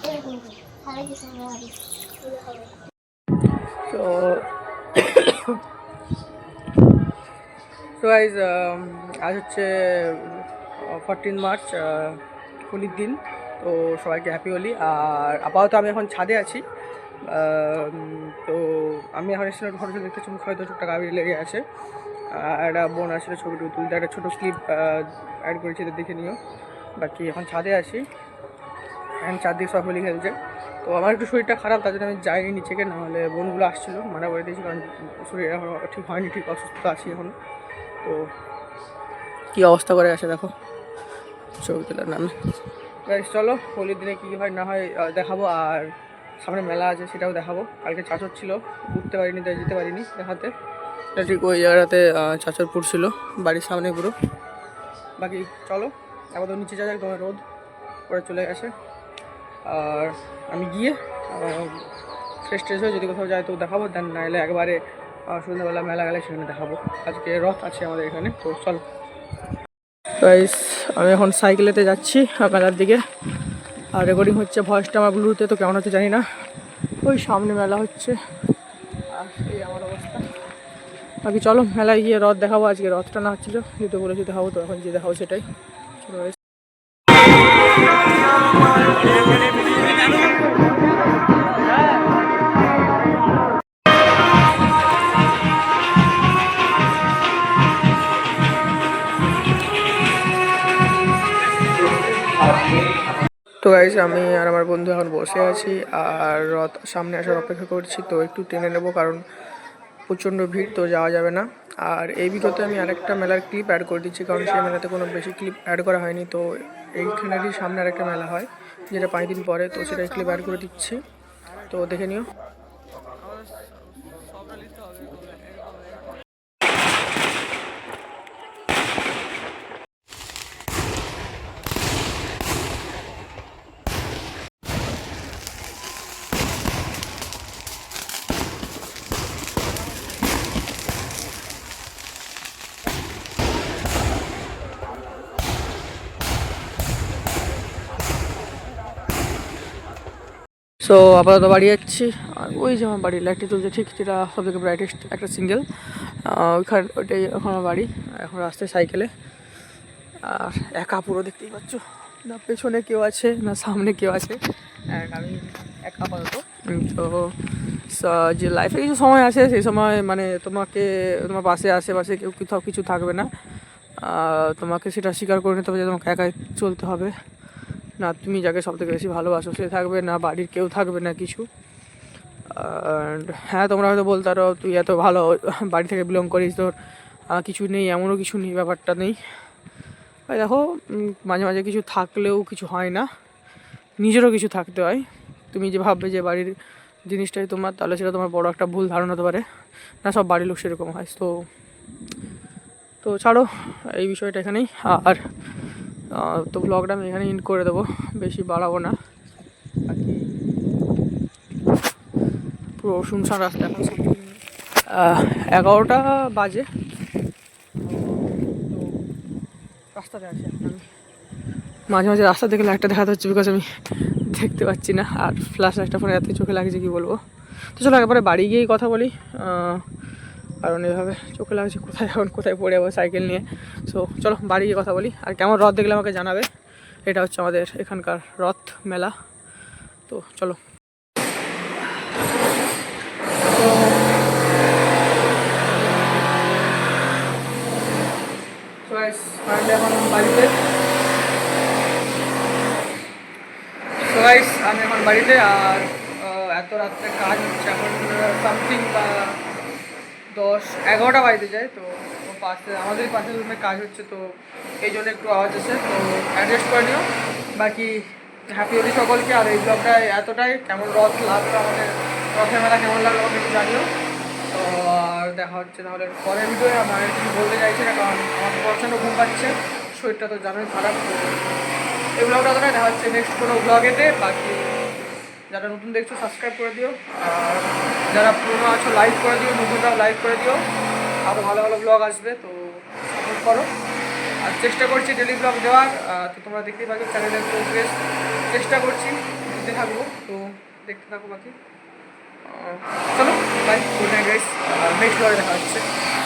তো তো গাইজ আজ হচ্ছে ফরটিন মার্চ হোলির দিন, তো সবাইকে হ্যাপি হোলি। আর আপাতত আমি এখন ছাদে আছি। তো আমি এখন এসে ফটো দেখতে চুমুক হয়তো চোখটা গাভীর লেগে আছে। একটা বোন আসলে ছবিটা তুলতে, একটা ছোটো ক্লিপ অ্যাড করেছি দেখে নিও। বাকি এখন ছাদে আছি। এখন চারদিকে সব হোলি খেলছে। তো আমার একটু শরীরটা খারাপ, তার জন্য আমি যাইনি নিচেকে নাহলে বোনগুলো আসছিল, মানা করে দিয়েছি, কারণ শরীর এখন ঠিক হয়নি, ঠিক অসুস্থ আছি এখন। তো কী অবস্থা করে আছে দেখো। ছবি তোলার নামে। চলো, হোলির দিনে কী হয় না হয় দেখাবো, আর সামনে মেলা আছে, সেটাও দেখাবো। কালকে চাচর ছিল, উঠতে পারিনি, তাই যেতে পারিনি দেখাতে ঠিক ওই জায়গাটাতে চাচর পড়ছিল বাড়ির সামনে পুরো। বাকি চলো, আপাতত নিচে যা তোমার রোদ পরে চলে গেছে। আর আমি গিয়ে ফ্রেশ ট্রেশ হয়ে যদি কোথাও যাই তো দেখাবো দেন নাহলে একবারে সন্ধ্যাবেলা মেলা গেলে সেখানে দেখাবো। আজকে রথ আছে আমাদের এখানে, তো চলো। গাইস আমি এখন সাইকেলেতে যাচ্ছি মেলার দিকে। আর রেকর্ডিং হচ্ছে ভয়েসটা আমার ব্লুতে তো কেমন হচ্ছে জানি না। ওই সামনে মেলা হচ্ছে। আর এই আমার অবস্থা। বাকি চলো, মেলায় গিয়ে রথ দেখাবো, আজকে রথটা না হচ্ছিল যেহেতু বলেছি দেখাবো, তো এখন যে দেখাবো সেটাই। চলো। তো গাইজ আমি আর আমার বন্ধু এখন বসে আছি আর রথ সামনে আসার অপেক্ষা করছি, তো একটু টেনে নেব কারণ প্রচণ্ড ভিড় তো যাওয়া যাবে না। আর এই ভিডিওতে আমি আরেকটা মেলার ক্লিপ অ্যাড করে দিচ্ছি, কারণ সেই মেলাতে কোনো বেশি ক্লিপ অ্যাড করা হয়নি। তো এইখানেরই সামনে আরেকটা মেলা হয়, যেটা পাঁচ দিন পরে, তো সেটাই ক্লিপ অ্যাড করে দিচ্ছি। তো দেখে নিও। সো আপাতত বাড়ি যাচ্ছি। আর ওই যে আমার বাড়ি, লাইটটি তুলছে ঠিক যেটা সব থেকে ব্রাইটেস্ট একটা সিঙ্গেল ওইখানে, ওইটাই এখন আমার বাড়ি। এখন রাস্তায় সাইকেলে আর একা পুরো দেখতেই পাচ্ছ। না পেছনে কেউ আছে, না সামনে কেউ আছে। And আমি একা আপাতত। তো যে লাইফে কিছু সময় আছে, সেই সময় মানে তোমাকে, তোমার পাশে, আশেপাশে কেউ কোথাও কিছু থাকবে না। তোমাকে সেটা স্বীকার করে নিতে হবে যে তোমাকে একাই চলতে হবে। না, তুমি যাকে সব থেকে বেশি ভালোবাসো সে থাকবে না, বাড়ির কেউ থাকবে না কিছু। হ্যাঁ তোমরা হয়তো বলতে পারো, তুই এত ভালো বাড়ি থেকে বিলং করিস তোর কিছু নেই, এমনও কিছু নেই, ব্যাপারটা নেই। দেখো মাঝে মাঝে কিছু থাকলেও কিছু হয় না, নিজেরও কিছু থাকতে হয়। তুমি যে ভাববে যে বাড়ির জিনিসটাই তোমার, তাহলে সেটা তোমার বড় একটা ভুল ধারণা হতে পারে। না, সব বাড়ির লোক সেরকম হয়, তো তো ছাড়ো, এই বিষয়টা এখানেই। আর তো ব্লগটা আমি এখানে ইন্ড করে দেবো, বেশি বাড়াবো না। পুরো শুনশান রাস্তা এখন এগারোটা বাজে। রাস্তাতে আছি আমি। মাঝে মাঝে রাস্তা দেখে লাইটটা দেখাতে হচ্ছে বিকজ আমি দেখতে পাচ্ছি না। আর ফ্ল্যাশ লাইটটা ফোনে এত চোখে লাগছে, কি বলব? তো চলো একবারে বাড়ি গিয়েই কথা বলি। কারণ এভাবে চোখে লাগছে, কোথায় এখন, কোথায় পড়ে যাব সাইকেল নিয়ে। সো চলো, বাড়ি গিয়ে কথা বলি। আর কেমন রথ দেখলে আমাকে জানাবে? এটা হচ্ছে আমাদের এখানকার রথ মেলা। তো, চলো। এখন বাড়িতে। আমি এখন বাড়িতে। আর এত রাত্রে কাজ হচ্ছে, এখন দশ, এগারোটা বাড়িতে যায়, তো পাশে, আমাদের পাশে রুমে কাজ হচ্ছে, তো এই জন্য একটু আওয়াজ আছে তো অ্যাডজাস্ট করে নিও। বাকি হ্যাপি হোলি সকলকে, আর এই ব্লগটা এতটাই, কেমন রথ লাগল আমাদের, রথের মেলা কেমন লাগল আমাকে একটু জানিও। তো, আর দেখা হচ্ছে তাহলে পরের ভিডিওয়ে আমার কিছু বলতে চাইছি না, কারণ আমার প্রচণ্ড ঘুম পাচ্ছে, শরীরটা তো জানোই খারাপ এই ব্লগটা তো দেখা হচ্ছে নেক্সট কোনো ব্লগেতে বাকি যারা নতুন দেখছ সাবস্ক্রাইব করে দিও। আর যারা পুরনো আছো লাইক করে দিও, নতুনরাও লাইক করে দিও। আরও ভালো ভালো ব্লগ আসবে, তো সাপোর্ট করো। আর চেষ্টা করছি ডেলি ব্লগ দেওয়ার। তো তোমরা দেখতেই পাচ্ছ চ্যানেলের প্রোগ্রেস চেষ্টা করছি খেতে থাকব, তো দেখতে থাকো বাকি। চলো bye good night guys next ব্লগে দেখা হচ্ছে।